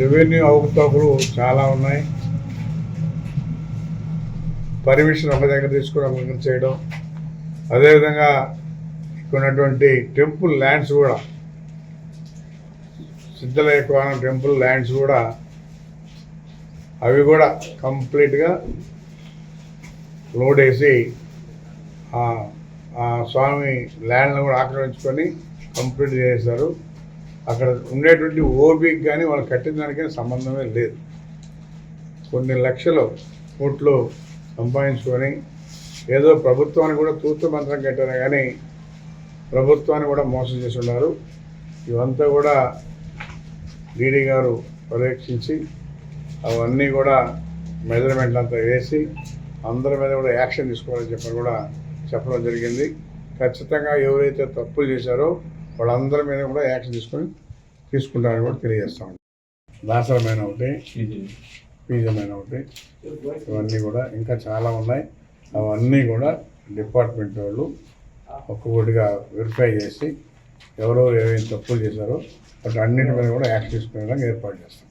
Revenue అవకతవకలు చాలా ఉన్నాయి. పర్మిషన్ ఒక దగ్గర తీసుకుని ఒక దగ్గర చేయడం. అదేవిధంగా ఇక్కడ ఉన్నటువంటి టెంపుల్ ల్యాండ్స్ కూడా సిద్ధలయ కోణం టెంపుల్ ల్యాండ్స్ కూడా అవి కూడా కంప్లీట్గా లోడ్ వేసి ఆ స్వామి ల్యాండ్ను కూడా ఆక్రమించుకొని కంప్లీట్ చేశారు. అక్కడ ఉండేటువంటి ఓబీకి కానీ వాళ్ళు కట్టిన దానికి సంబంధమే లేదు. కొన్ని లక్షలు కోట్లు సంపాదించుకొని ఏదో ప్రభుత్వాన్ని కూడా తూతు మంత్రం కట్టారు కానీ ప్రభుత్వాన్ని కూడా మోసం చేసి ఉన్నారు ఇవంతా కూడా డీడీ గారు పర్యవేక్షించి అవన్నీ కూడా మెజర్మెంట్లు అంతా వేసి అందరి మీద కూడా యాక్షన్ తీసుకోవాలని చెప్పని కూడా చెప్పడం జరిగింది. ఖచ్చితంగా ఎవరైతే తప్పులు చేశారో వాళ్ళందరి మీద కూడా యాక్షన్ తీసుకొని తీసుకుంటారని కూడా తెలియజేస్తాం దాసరమైన ఒకటి పీజమైన ఒకటి ఇవన్నీ కూడా ఇంకా చాలా ఉన్నాయి. అవన్నీ కూడా డిపార్ట్మెంట్ వాళ్ళు ఒక్కొక్కటిగా వెరిఫై చేసి ఎవరో ఏమేమి తప్పులు చేశారో వాటి అన్నిటి మీద కూడా యాక్షన్ తీసుకునే విధంగా ఏర్పాటు చేస్తాం.